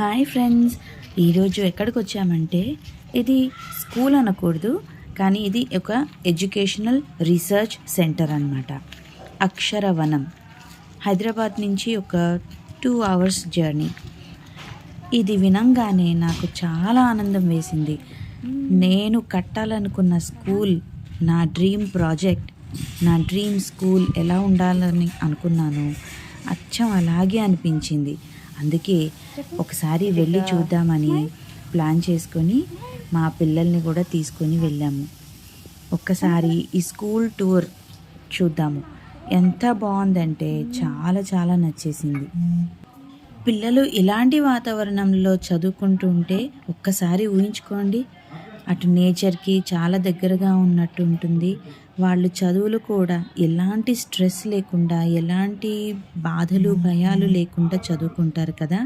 Hi friends. ఈరోజు ఎక్కడికి వచ్చామంటే ఇది స్కూల్ అనకూడదు కానీ ఇది ఒక ఎడ్యుకేషనల్ రీసెర్చ్ సెంటర్ అన్నమాట. అక్షరవనం. హైదరాబాద్ నుంచి ఒక టూ అవర్స్ జర్నీ. ఇది వినంగానే నాకు చాలా ఆనందం వేసింది. నేను కట్టాలనుకున్న స్కూల్ నా డ్రీమ్ ప్రాజెక్ట్ నా డ్రీమ్ స్కూల్ ఎలా ఉండాలని అనుకున్నాను. అచ్చం అలాగే అనిపించింది. అందుకే ఒకసారి వెళ్ళి చూద్దామని ప్లాన్ చేసుకొని మా పిల్లల్ని కూడా తీసుకొని వెళ్ళాము. ఒక్కసారి ఈ స్కూల్ టూర్ చూద్దాము. ఎంత బాగుందంటే చాలా చాలా నచ్చేసింది. పిల్లలు ఇలాంటి వాతావరణంలో చదువుకుంటూ ఉంటే ఒక్కసారి ఊహించుకోండి అటు నేచర్కి చాలా దగ్గరగా ఉన్నట్టు ఉంటుంది. వాళ్ళు చదువులు కూడా ఎలాంటి స్ట్రెస్ లేకుండా ఎలాంటి బాధలు భయాలు లేకుండా చదువుకుంటారు కదా.